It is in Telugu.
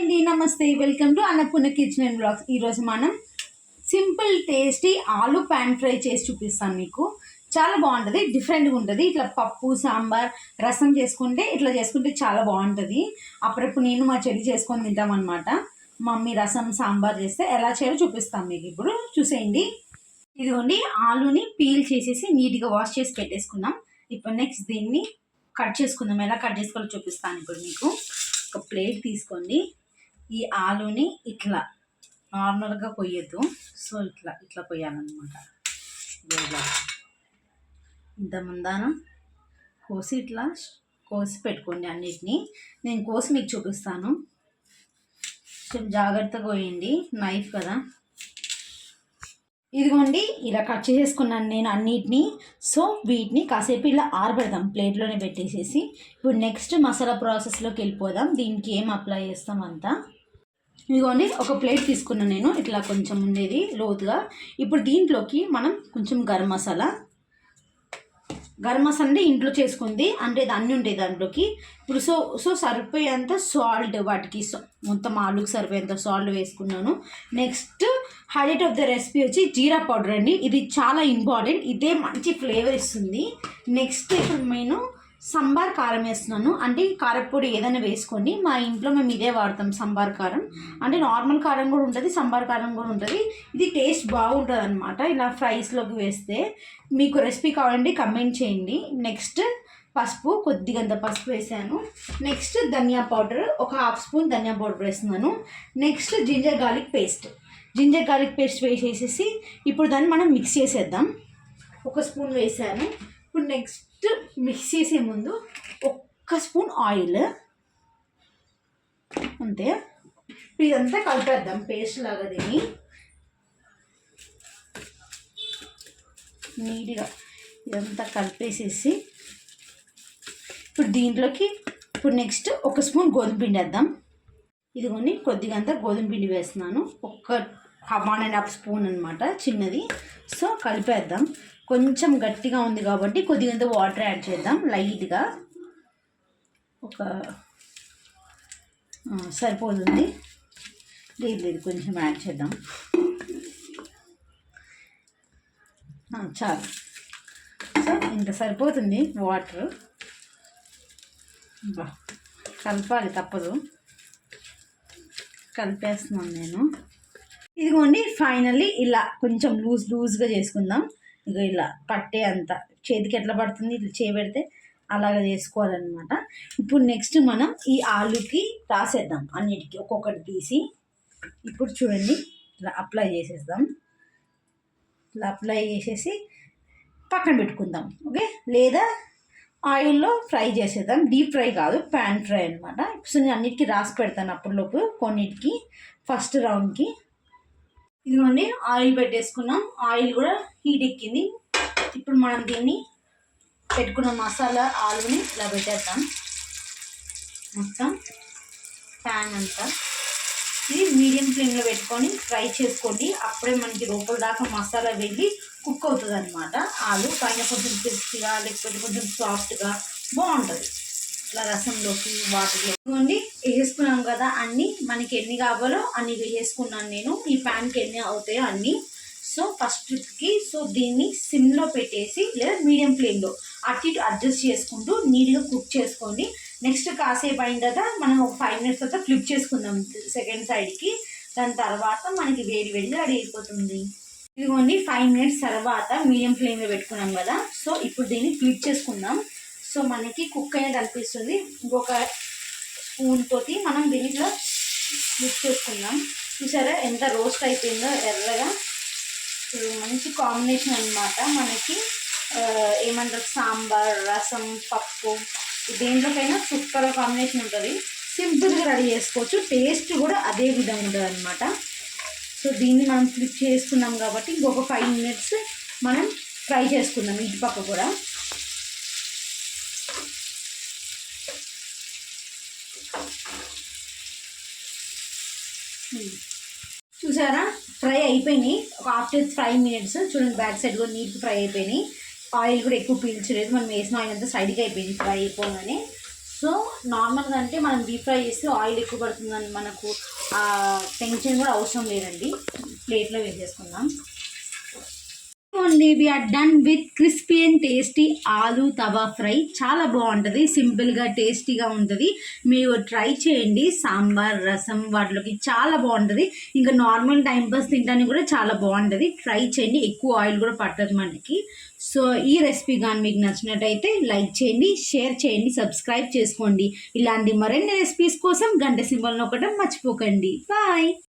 అండి నమస్తే. Welcome to Annapurna kitchen and blogs ఈరోజు మనం సింపుల్ టేస్టీ ఆలు ప్యాన్ ఫ్రై చేసి చూపిస్తాను మీకు. చాలా బాగుంటుంది డిఫరెంట్గా ఉంటుంది. ఇట్లా పప్పు సాంబార్ రసం చేసుకుంటే ఇట్లా చేసుకుంటే చాలా బాగుంటుంది. అప్పుడప్పుడు నేను మా చెల్లి చేసుకొని తింటామన్నమాట మమ్మీ రసం సాంబార్ చేస్తే ఎలా చేయాలో చూపిస్తాను మీకు ఇప్పుడు. చూసేయండి. ఇదిగోండి ఆలుని పీల్ చేసేసి నీట్గా వాష్ చేసి పెట్టేసుకున్నాం ఇప్పుడు నెక్స్ట్ దీన్ని కట్ చేసుకుందాం. ఎలా కట్ చేసుకోవాలో చూపిస్తాను ఇప్పుడు మీకు. ఒక ప్లేట్ తీసుకోండి. ఈ ఆలుని ఇట్లా నార్మల్గా కొయ్యద్దు. సో ఇట్లా ఇట్లా కొయ్యాలన్నమాట. ఇలా. ఇంత ముందాన? కోసి ఇట్లా కోసి పెట్టుకోండి అన్నిటినీ. నేను కోసి మీకు చూపిస్తాను. కొంచెం జాగ్రత్తగా కోయండి నైఫ్ కదా. ఇదిగోండి ఇలా కట్ చేసేసుకున్నాను నేను అన్నిటినీ. సో వీటిని కాసేపు ఇలా ఆరబెడదాం. ప్లేట్లోనే పెట్టేసేసి. ఇప్పుడు నెక్స్ట్ మసాలా ప్రాసెస్లోకి వెళ్ళిపోదాం. దీనికి ఏం అప్లై చేస్తాం అంతా? ఇదిగోండి ఒక ప్లేట్ తీసుకున్నాను నేను. ఇట్లా కొంచెం ఉండేది లోతుగా. ఇప్పుడు దీంట్లోకి మనం కొంచెం గరం మసాలా. గరం మసాలా అంటే ఇంట్లో చేసుకుంది అంటే ఇది అన్నీ ఉంటాయి దాంట్లోకి. ఇప్పుడు సో సో సరిపోయేంత సాల్ట్ వాటికి. మొత్తం ఆలుకి సరిపోయేంత సాల్ట్ వేసుకున్నాను. Next highlight of the recipe వచ్చి జీరా పౌడర్ అండి. ఇది చాలా ఇంపార్టెంట్ ఇదే మంచి ఫ్లేవర్ ఇస్తుంది. నెక్స్ట్ ఇప్పుడు నేను సంబార్ కారం వేస్తున్నాను. అంటే కారపొడి ఏదైనా వేసుకోండి. మా ఇంట్లో మేము ఇదే వాడతాం సంబార్ కారం. అంటే నార్మల్ కారం కూడా ఉంటుంది సంబార్ కారం కూడా ఉంటుంది. ఇది టేస్ట్ బాగుంటుంది అనమాట ఇలా ఫ్రైస్లోకి వేస్తే మీకు రెసిపీ కావాలండి కమెంట్ చేయండి. నెక్స్ట్ పసుపు కొద్దిగంత పసుపు వేసాను. నెక్స్ట్ ధనియా పౌడర్ ఒక హాఫ్ స్పూన్ ధనియా పౌడర్ వేస్తున్నాను. Next ginger garlic paste. Ginger garlic paste వేసేసి ఇప్పుడు దాన్ని మనం మిక్స్ చేసేద్దాం. ఒక స్పూన్ వేసాను. ఇప్పుడు నెక్స్ట్ మిక్స్ చేసే ముందు ఒక్క స్పూన్ ఆయిల్. అంతే. ఇప్పుడు ఇదంతా కలిపేద్దాం పేస్ట్ లాగా దీన్ని. నీట్గా ఇదంతా కలిపేసేసి ఇప్పుడు దీంట్లోకి ఇప్పుడు నెక్స్ట్ ఒక స్పూన్ గోధుమ పిండి వేద్దాం. ఇదిగోని కొద్దిగా అంతా గోధుమ పిండి వేస్తున్నాను. ఒక్క వన్ అండ్ హాఫ్ స్పూన్ అనమాట చిన్నది. సో కలిపేద్దాం. కొంచెం గట్టిగా ఉంది కాబట్టి కొద్దిగంత వాటర్ యాడ్ చేద్దాం లైట్గా. ఒక సరిపోతుంది. లేదు లేదు కొంచెం యాడ్ చేద్దాం. చాలు. సో ఇంత సరిపోతుంది వాటర్. బా కలపాలి తప్పదు. కలిపేస్తున్నాను నేను. ఇదిగోండి ఫైనల్లీ ఇలా కొంచెం లూజ్ లూజ్గా చేసుకుందాం. ఇక ఇలా పట్టే అంత చేతికి ఎట్లా పడుతుంది ఇట్లా చేపెడితే అలాగ చేసుకోవాలన్నమాట. ఇప్పుడు నెక్స్ట్ మనం ఈ ఆలుకి రాసేద్దాం అన్నిటికీ ఒక్కొక్కటి తీసి. ఇప్పుడు చూడండి ఇలా అప్లై చేసేద్దాం. ఇలా అప్లై చేసేసి పక్కన పెట్టుకుందాం ఓకే? లేదా ఆయిల్లో ఫ్రై చేసేద్దాం. డీప్ ఫ్రై కాదు ప్యాన్ ఫ్రై అనమాట సో నేను అన్నిటికీ రాసి పెడతాను అప్పటిలోపు కొన్నిటికి. ఫస్ట్ రౌండ్కి ఇదిగోండి ఆయిల్ పెట్టేసుకున్నాం. ఆయిల్ కూడా హీట్ ఎక్కింది. ఇప్పుడు మనం దీన్ని పెట్టుకున్న మసాలా ఆలుని ఇలా పెట్టేద్దాం. మొత్తం ప్యాన్ అంతా. ఇది మీడియం ఫ్లేమ్లో పెట్టుకొని ఫ్రై చేసుకోండి. అప్పుడే మనకి లోపల దాకా మసాలా వెళ్ళి కుక్ అవుతుంది అనమాట ఆలు పైన కొంచెం క్రిస్పీగా లేకపోతే కొంచెం సాఫ్ట్గా బాగుంటుంది. ఇట్లా రసంలోకి వాటర్లో ఇదిగోండి వేసుకున్నాం కదా అన్ని. మనకి ఎన్ని కావాలో అన్ని వేసుకున్నాను నేను. ఈ ప్యాన్కి ఎన్ని అవుతాయో అన్ని. సో ఫస్ట్కి సో దీన్ని సిమ్లో పెట్టేసి లేదా మీడియం ఫ్లేమ్లో అటు ఇటు అడ్జస్ట్ చేసుకుంటూ నీట్గా కుక్ చేసుకోండి. నెక్స్ట్ కాసేపు అయిన తర్వాత మనం ఒక ఫైవ్ మినిట్స్ తర్వాత ఫ్లిప్ చేసుకుందాం సెకండ్ సైడ్కి. దాని తర్వాత మనకి వేడి వేడిగా రెడీ అయిపోతుంది. ఇదిగోండి ఫైవ్ మినిట్స్ తర్వాత మీడియం ఫ్లేమ్లో పెట్టుకున్నాం కదా. సో ఇప్పుడు దీన్ని ఫ్లిప్ చేసుకుందాం. సో మనకి కుక్ అనేది అనిపిస్తుంది. ఇంకొక స్పూన్ తోటి మనం దీంట్లో మిక్స్ చేసుకుందాం. చూసారా ఎంత రోస్ట్ అయిపోయిందో ఎర్రగా. మంచి కాంబినేషన్ అన్నమాట. మనకి ఏమంటారు సాంబార్ రసం పప్పు దేంట్లోకైనా సూపర్ కాంబినేషన్ ఉంటుంది. సింపుల్గా రెడీ చేసుకోవచ్చు. టేస్ట్ కూడా అదే విధంగా ఉంటుంది అనమాట సో దీన్ని మనం ఫ్లిప్ చేసుకున్నాం కాబట్టి ఇంకొక ఫైవ్ మినిట్స్ మనం ఫ్రై చేసుకుందాం. ఇటు పక్క కూడా. Hmm. చూసారా? ఫ్రై అయిపోయినాయి. ఒక ఆఫ్టర్ ఫైవ్ మినిట్స్. చూడండి బ్యాక్ సైడ్ కూడా నీట్గా ఫ్రై అయిపోయినాయి. ఆయిల్ కూడా ఎక్కువ పీల్చలేదు. మనం వేసిన ఆయిల్ అంతా సైడ్కి అయిపోయింది ఫ్రై అయిపోగానే. సో నార్మల్గా అంటే మనం డీప్ ఫ్రై చేస్తే ఆయిల్ ఎక్కువ పడుతుందని మనకు టెన్షన్ కూడా అవసరం లేదండి. ప్లేట్లో వేసేసుకుందాం. Only we're done with crispy and tasty aloo tawa fry. చాలా బాగుంటుంది. సింపుల్గా టేస్టీగా ఉంటుంది. మీరు ట్రై చేయండి. సాంబార్ రసం వాటిలోకి చాలా బాగుంటుంది. ఇంకా నార్మల్ టైం పాస్ తినడానికి కూడా చాలా బాగుంటుంది. ట్రై చేయండి. ఎక్కువ ఆయిల్ కూడా పట్టదు మనకి. సో ఈ రెసిపీ కానీ మీకు నచ్చినట్టయితే లైక్ చేయండి షేర్ చేయండి సబ్స్క్రైబ్ చేసుకోండి. ఇలాంటి మరిన్ని రెసిపీస్ కోసం గంట సింబల్ నొక్కడం మర్చిపోకండి. బాయ్